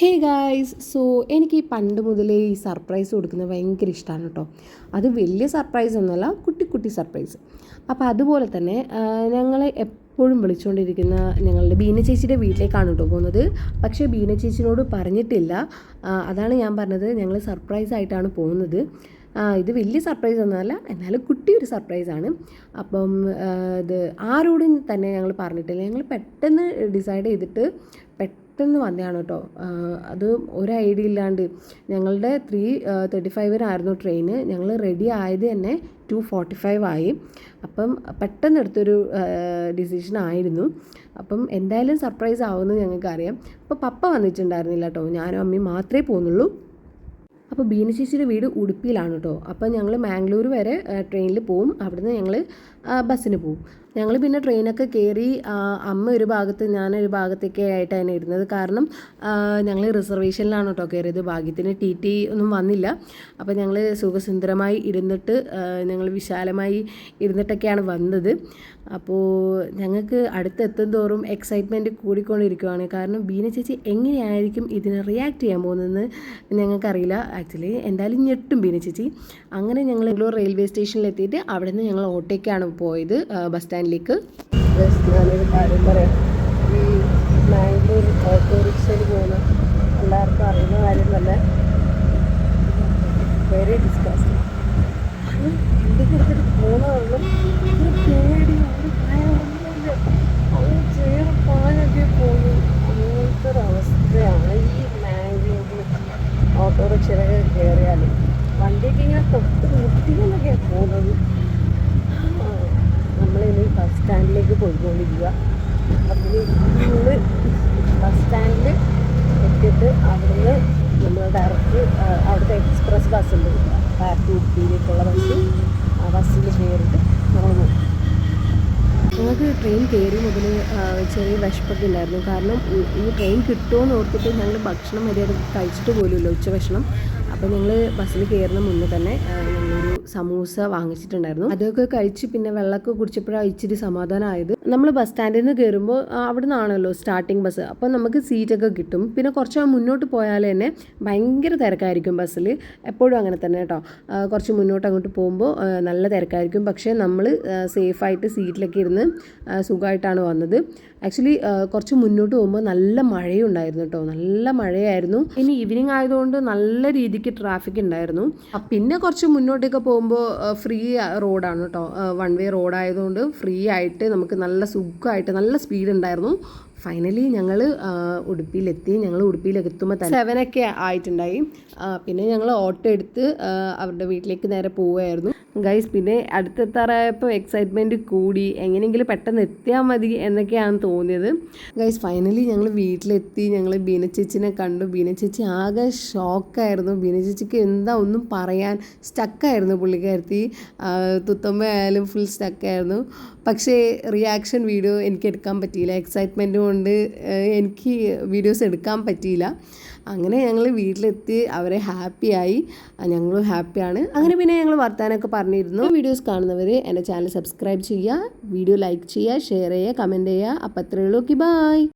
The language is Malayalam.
ഹേ ഗായ്സ് സോ എനിക്ക് ഈ പണ്ട് മുതലേ ഈ സർപ്രൈസ് കൊടുക്കുന്നത് ഭയങ്കര ഇഷ്ടമാണ് കേട്ടോ അത് വലിയ സർപ്രൈസ് ഒന്നുമല്ല കുട്ടി കുട്ടി സർപ്രൈസ് അപ്പോൾ അതുപോലെ തന്നെ ഞങ്ങൾ എപ്പോഴും വിളിച്ചുകൊണ്ടിരിക്കുന്ന ഞങ്ങളുടെ ബീന ചേച്ചിയുടെ വീട്ടിലേക്കാണ് കേട്ടോ പോകുന്നത്. പക്ഷേ ബീന ചേച്ചിനോട് പറഞ്ഞിട്ടില്ല. അതാണ് ഞാൻ പറഞ്ഞത് ഞങ്ങൾ സർപ്രൈസ് ആയിട്ടാണ് പോകുന്നത്. ഇത് വലിയ സർപ്രൈസ് ഒന്നുമല്ല. എന്നാലും കുട്ടി ഒരു സർപ്രൈസാണ് അപ്പം ഇത് ആരോടും തന്നെ ഞങ്ങൾ പറഞ്ഞിട്ടില്ല. ഞങ്ങൾ പെട്ടെന്ന് ഡിസൈഡ് ചെയ്തിട്ട് പെട്ടെന്ന് വന്നതാണ് കേട്ടോ അത് ഒരു ഐഡിയ ഇല്ലാണ്ട്. ഞങ്ങളുടെ ത്രീ തേർട്ടി ഫൈവിനായിരുന്നു ട്രെയിൻ ഞങ്ങൾ റെഡി ആയത് തന്നെ ടു ഫോർട്ടി ഫൈവ് ആയി. അപ്പം പെട്ടെന്ന് എടുത്തൊരു ഡിസിഷൻ ആയിരുന്നു. അപ്പം എന്തായാലും സർപ്രൈസ് ആവുമെന്ന് ഞങ്ങൾക്കറിയാം. അപ്പോൾ പപ്പ വന്നിട്ടുണ്ടായിരുന്നില്ല കേട്ടോ ഞാനും അമ്മയും മാത്രമേ പോകുന്നുള്ളൂ അപ്പോൾ ബീന ചേച്ചിയുടെ വീട് ഉടുപ്പിയിലാണ് കേട്ടോ അപ്പോൾ ഞങ്ങൾ മാംഗ്ലൂർ വരെ ട്രെയിനിൽ പോവും. അവിടുന്ന് ഞങ്ങൾ ബസ്സിന് പോവും. ഞങ്ങൾ പിന്നെ ട്രെയിനൊക്കെ കയറി അമ്മ ഒരു ഭാഗത്ത് ഞാനൊരു ഭാഗത്തൊക്കെ ആയിട്ടാണ് ഇരുന്നത്. കാരണം ഞങ്ങൾ റിസർവേഷനിലാണ് കേട്ടോ കയറിയത്. ഭാഗ്യത്തിന് ടി ടി ഒന്നും വന്നില്ല. അപ്പോൾ ഞങ്ങൾ സുഖസുന്ദരമായി ഇരുന്നിട്ട് ഞങ്ങൾ വിശാലമായി ഇരുന്നിട്ടൊക്കെയാണ് വന്നത്. അപ്പോൾ ഞങ്ങൾക്ക് അടുത്തെത്തും തോറും എക്സൈറ്റ്മെന്റ് കൂടിക്കൊണ്ടിരിക്കുകയാണ് കാരണം ബീന ചേച്ചി എങ്ങനെയായിരിക്കും ഇതിനെ റിയാക്ട് ചെയ്യാൻ പോകുന്നതെന്ന് ഞങ്ങൾക്കറിയില്ല. ആക്ച്വലി എന്തായാലും ഞെട്ടും ബീന ചേച്ചി. അങ്ങനെ ഞങ്ങൾ റെയിൽവേ സ്റ്റേഷനിൽ എത്തിയിട്ട് അവിടെ നിന്ന് ഞങ്ങൾ ഓട്ടോയ്ക്കാണ് പോയത്. ബസ് മാംഗ്ലൂരിൽ ഓട്ടോറിക്ഷയിലൊക്കെ കയറിയാൽ വണ്ടിയൊക്കെ ഇങ്ങനെ തൊട്ട് മുട്ടികളൊക്കെയാണ് പോകുന്നത് സ്റ്റാൻഡിലേക്ക് പോയിക്കൊണ്ടിരിക്കുക. അതിന് ഇന്ന് ബസ് സ്റ്റാൻഡിൽ എത്തിയിട്ട് അവിടുന്ന് നമ്മൾ ഡയറക്റ്റ് അവിടുത്തെ എക്സ്പ്രസ് ബസ് ഉണ്ട്. പാർക്ക് ഉടുപ്പിയിലേക്കുള്ള ബസ് ആ ബസ്സിൽ കയറിയിട്ട് നമ്മൾ പോകും ഞങ്ങൾക്ക് ട്രെയിൻ കയറി മുതൽ ചെറിയ വിശപ്പൊക്കെ ഉണ്ടായിരുന്നു കാരണം ഈ ട്രെയിൻ കിട്ടുമെന്ന് ഓർത്തിട്ട് ഞങ്ങൾ ഭക്ഷണം മര്യാദ കഴിച്ചിട്ട് പോലുമില്ല ഉച്ച ഭക്ഷണം. അപ്പോൾ ഞങ്ങൾ ബസ്സിൽ കയറുന്ന മുന്നേ തന്നെ ഞങ്ങളൊരു സമൂസ വാങ്ങിച്ചിട്ടുണ്ടായിരുന്നു. അതൊക്കെ കഴിച്ച് പിന്നെ വെള്ളമൊക്കെ കുടിച്ചപ്പോഴാണ് ഇച്ചിരി സമാധാനമായത്. നമ്മൾ ബസ് സ്റ്റാൻഡിൽ നിന്ന് കയറുമ്പോൾ അവിടെ നിന്നാണല്ലോ സ്റ്റാർട്ടിങ് ബസ് അപ്പോൾ നമുക്ക് സീറ്റൊക്കെ കിട്ടും. പിന്നെ കുറച്ച് മുന്നോട്ട് പോയാൽ തന്നെ ഭയങ്കര തിരക്കായിരിക്കും ബസ്സിൽ എപ്പോഴും അങ്ങനെ തന്നെ കേട്ടോ കുറച്ച് മുന്നോട്ട് അങ്ങോട്ട് പോകുമ്പോൾ നല്ല തിരക്കായിരിക്കും. പക്ഷേ നമ്മൾ സേഫായിട്ട് സീറ്റിലൊക്കെ ഇരുന്ന് സുഖമായിട്ടാണ് വന്നത്. ആക്ച്വലി കുറച്ച് മുന്നോട്ട് പോകുമ്പോൾ നല്ല മഴയുണ്ടായിരുന്നു കേട്ടോ നല്ല മഴയായിരുന്നു. ഇനി ഈവനിങ് ആയതുകൊണ്ട് നല്ല രീതിക്ക് ട്രാഫിക് ഉണ്ടായിരുന്നു. പിന്നെ കുറച്ച് മുന്നോട്ടേക്ക് പോകുമ്പോൾ ഫ്രീ റോഡാണ് കേട്ടോ വൺ വേ റോഡായതുകൊണ്ട് ഫ്രീ ആയിട്ട് നമുക്ക് നല്ല സുഖമായിട്ട് നല്ല സ്പീഡ് ഉണ്ടായിരുന്നു. ഫൈനലി ഞങ്ങൾ ഉടുപ്പിയിലെത്തി. ഞങ്ങൾ ഉടുപ്പിയിലെത്തുമ്പോൾ തന്നെ സെവനൊക്കെ ആയിട്ടുണ്ടായി. പിന്നെ ഞങ്ങൾ ഓട്ടോ എടുത്ത് അവരുടെ വീട്ടിലേക്ക് നേരെ പോവുമായിരുന്നു ഗൈസ് പിന്നെ അടുത്തെത്താറായപ്പോൾ എക്സൈറ്റ്മെന്റ് കൂടി. എങ്ങനെയെങ്കിലും പെട്ടെന്ന് എത്തിയാൽ മതി എന്നൊക്കെയാണ് തോന്നിയത്. ഗൈസ് ഫൈനലി ഞങ്ങൾ വീട്ടിലെത്തി. ഞങ്ങൾ ബീനച്ചേച്ചിനെ കണ്ടു. ബീനച്ചേച്ചി ആകെ ഷോക്കായിരുന്നു ബീനച്ചേച്ചിക്ക് എന്താ ഒന്നും പറയാൻ സ്റ്റക്കായിരുന്നു പുള്ളിക്കാരത്തി. തുത്തമ്മ ആയാലും ഫുൾ സ്റ്റക്കായിരുന്നു പക്ഷേ റിയാക്ഷൻ വീഡിയോ എനിക്ക് എടുക്കാൻ പറ്റിയില്ല. എക്സൈറ്റ്മെന്റ് കൊണ്ട് എനിക്ക് വീഡിയോസ് എടുക്കാൻ പറ്റിയില്ല. അങ്ങനെ ഞങ്ങൾ വീട്ടിലെത്തി അവരെ ഹാപ്പിയായി ഞങ്ങളും ഹാപ്പിയാണ് അങ്ങനെ പിന്നെ ഞങ്ങൾ വർത്താനമൊക്കെ പറഞ്ഞിരുന്നു. വീഡിയോസ് കാണുന്നവർ എന്റെ ചാനൽ സബ്സ്ക്രൈബ് ചെയ്യുക വീഡിയോ ലൈക്ക് ചെയ്യുക ഷെയർ ചെയ്യുക കമന്റ് ചെയ്യുക. അപ്പം അത്രയേ ഉള്ളൂ. Okay bye